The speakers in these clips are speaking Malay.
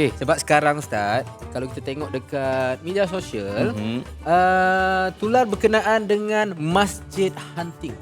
Okey. Sebab sekarang Ustaz, kalau kita tengok dekat media sosial, Mhm. uh, tular berkenaan dengan masjid hunting.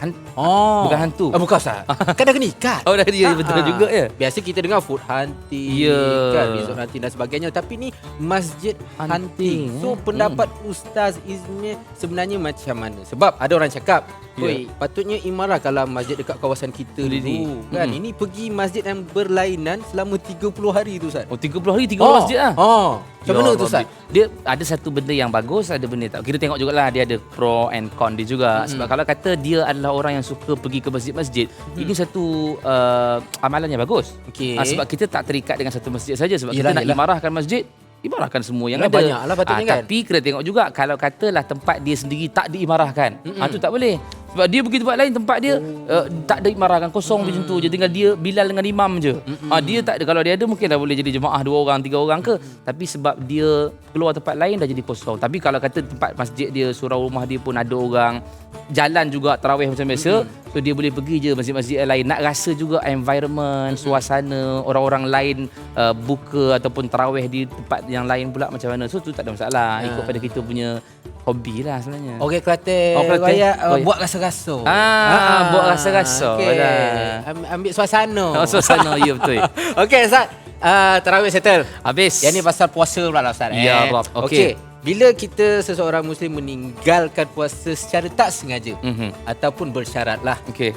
Han- Oh. Bukan hantu. Ah, bukan Ustaz. kan dah kena ikat. Oh, dah dia betul Ah, juga ya. Biasa kita dengar food hunting, Ya. kan, resort hunting dan sebagainya. Tapi ni masjid hunting. Hunting, So eh. pendapat Ustaz Izmi sebenarnya macam mana? Sebab ada orang cakap, Ya. Oi, patutnya imarah kalau masjid dekat kawasan kita dulu. ni. Kan? Mm. Ini pergi masjid yang berlainan selama 30 hari tu Ustaz. Oh 30 hari 30 masjid lah. Oh. Macam Ya mana tu Ustaz? Dia ada satu benda yang bagus, ada benda tak. Kita tengok jugalah dia ada pro and con dia juga. Mm-mm. Sebab kalau kata dia adalah orang yang suka pergi ke masjid-masjid, ini satu uh, amalan yang bagus. Okey. Ah, sebab kita tak terikat dengan satu masjid saja sebab Yelah, kita nak yelah. imarahkan masjid Imarahkan semua yang Yelah, ada. banyaklah patutnya kan. Tapi kena tengok juga kalau katalah tempat dia sendiri tak diimarahkan. Mm-mm. Ah tu tak boleh. Sebab dia pergi tempat lain tempat dia uh, tak diimarahkan kosong macam tu. Je tinggal dia Bilal dengan imam je. Ah dia tak ada. Kalau dia ada mungkin dah boleh jadi jemaah dua orang tiga orang ke. Tapi sebab dia keluar tempat lain dah jadi kosong. Tapi kalau kata tempat masjid dia surau rumah dia pun ada orang jalan juga tarawih macam biasa so dia boleh pergi je masjid-masjid lain. Nak rasa juga environment suasana orang-orang lain uh, buka ataupun tarawih di tempat yang lain pula macam mana. So tu tak ada masalah. Ikut Ah. pada kita punya hobi lah sebenarnya Okey Kelantan Oh, Kelantan. Raya uh, Oh, buat rasa-rasa. Ah, buat rasa-rasa. Okey. Dah. Am- ambil suasana. Oh, suasana ya betul. Okey Ustaz. Uh, terawih settle. Habis. Yang ni pasal puasa pula lah Ustaz. Ya, eh. Okey. Okey. Bila kita seseorang Muslim meninggalkan puasa secara tak sengaja Mhm. ataupun bersyarat lah. Okey.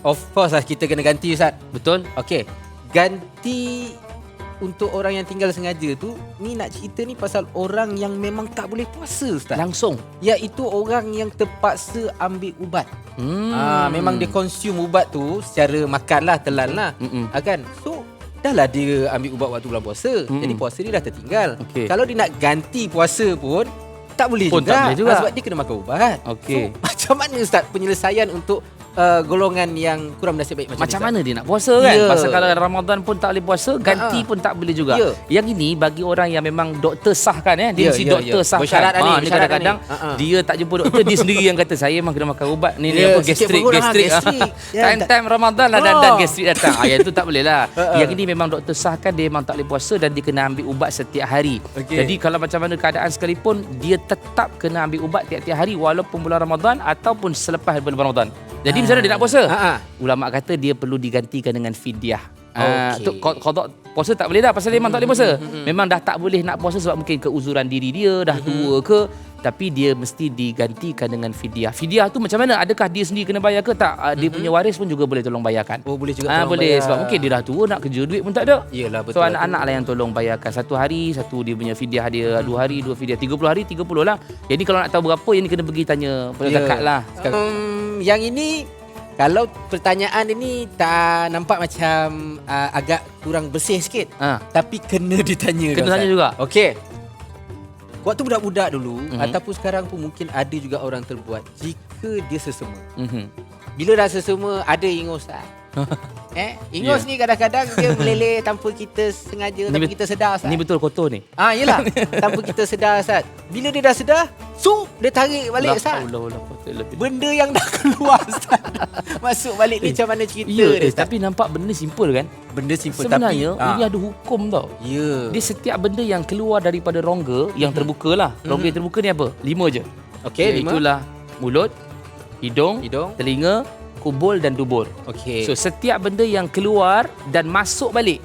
Of course lah kita kena ganti Ustaz. Betul? Okey. Ganti untuk orang yang tinggal sengaja tu ni nak cerita ni pasal orang yang memang tak boleh puasa Ustaz. Langsung. Iaitu orang yang terpaksa ambil ubat. Hmm. Ah, memang dia consume ubat tu secara makan lah, telan lah. Mm-mm. Ah, kan? So, dah lah dia ambil ubat waktu bulan puasa. Mm-mm. Jadi puasa dia dah tertinggal. Okey. Kalau dia nak ganti puasa pun, tak boleh Pun juga. tak boleh juga. Ah, sebab dia kena makan ubat. Okey. So, macam mana Ustaz penyelesaian untuk uh, golongan yang kurang bernasib baik macam, Macam mana dia nak puasa kan? Ya. Pasal kalau Ramadan pun tak boleh puasa, ganti Ha-ha. pun tak boleh juga. Ya. Yang ini bagi orang yang memang doktor sahkan eh. Ya, Dia mesti ya, doktor ya. sahkan. Bersyarat lah ni, Ah, kadang-kadang. Ha-ha. dia tak jumpa doktor, dia sendiri yang kata saya memang kena makan ubat. Ni, ni Ya, apa gastrik, ha, gastrik. gastrik. Ya, Time-time Ramadan lah dan, Oh. dan gastrik datang. Ah, yang tu tak boleh lah. Yang ini memang doktor sahkan dia memang tak boleh puasa dan dia kena ambil ubat setiap hari. Jadi kalau macam mana keadaan sekalipun, dia tetap kena ambil ubat tiap-tiap hari walaupun bulan Ramadan ataupun selepas bulan Ramadan. Jadi macam mana dia nak puasa? Ha-ha. Ulama kata dia perlu digantikan dengan fidyah. Ah, Okey. tu qad- qada puasa tak boleh dah pasal dia memang tak boleh puasa. Memang dah tak boleh nak puasa sebab mungkin keuzuran diri dia dah tua ke tapi dia mesti digantikan dengan fidyah. Fidyah tu macam mana? Adakah dia sendiri kena bayar ke tak? Ah, Dia punya waris pun juga boleh tolong bayarkan. Oh, boleh juga Ah tolong boleh bayar. sebab mungkin dia dah tua nak kerja duit pun tak ada. Yelah, betul So anak-anak lah yang tolong bayarkan Satu hari Satu dia punya fidyah dia Dua hari Dua fidyah 30 hari 30 lah Jadi kalau nak tahu berapa Yang ni kena pergi tanya Pada Ya. zakat lah Sekarang. Um, yang ini kalau pertanyaan ini tak nampak macam uh, agak kurang bersih sikit. Ah. Tapi kena ditanya. Kena tanya juga. Okey. Waktu budak-budak dulu Mhm. ataupun sekarang pun mungkin ada juga orang terbuat jika dia sesama. Mhm. Bila dah sesama ada ingus tak? eh, ingus Ya. ni kadang-kadang dia meleleh tanpa kita sengaja, tanpa bet- kita sedar Ustaz. Ni betul kotor ni Ah, yelah. tanpa kita sedar Ustaz. Bila dia dah sedar, sup dia tarik balik Ustaz. Allah Allah Benda yang dah keluar Ustaz. Masuk balik ni macam mana cerita Ya, dia eh, tapi nampak benda simple kan? Benda simple Sebenarnya tapi ini ada hukum tau. Ya. Dia setiap benda yang keluar daripada rongga yang terbuka lah. Rongga yang terbuka ni apa? Lima je. Okey, lima. Itulah mulut, hidung, Hidung. telinga, kubul dan dubur. Okey. So setiap benda yang keluar dan masuk balik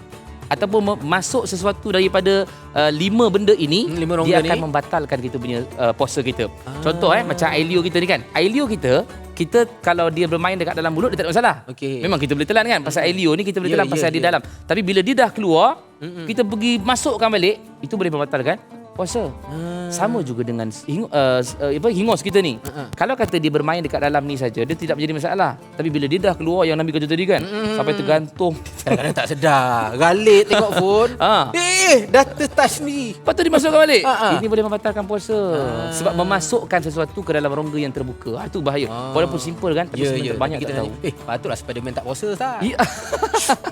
ataupun masuk sesuatu daripada uh, lima benda ini Hmm, lima dia akan ni. membatalkan kita punya uh, puasa kita. Ah. Contoh eh macam ailio kita ni kan. Ailio kita kita kalau dia bermain dekat dalam mulut dia tak ada masalah. Okey. Memang kita boleh telan kan pasal ailio ni kita boleh Ya, telan ya, pasal dia ya. dalam. Tapi bila dia dah keluar Mm-mm. kita pergi masukkan balik itu boleh membatalkan puasa. Ah. Sama juga dengan hing, uh, uh, apa hingus kita ni. Uh-uh. Kalau kata dia bermain dekat dalam ni saja dia tidak menjadi masalah. Tapi bila dia dah keluar yang Nabi kata tadi kan Mm-mm. sampai tergantung. Kadang-kadang tak sedar. Galit tengok phone. Ah. Eh, dah tertouch ni. Lepas tu dimasukkan balik. Ah. Ini boleh membatalkan puasa. Ah. Sebab memasukkan sesuatu ke dalam rongga yang terbuka. Ah, itu bahaya. Ah. Walaupun simple kan tapi sebenarnya ya. banyak kita tahu. Eh, patutlah Spiderman tak puasa. Ya.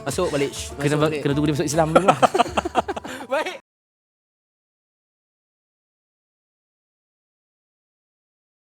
Masuk balik. Shh, Kena, Masuk balik. kena tunggu dia masuk Islam dulu lah.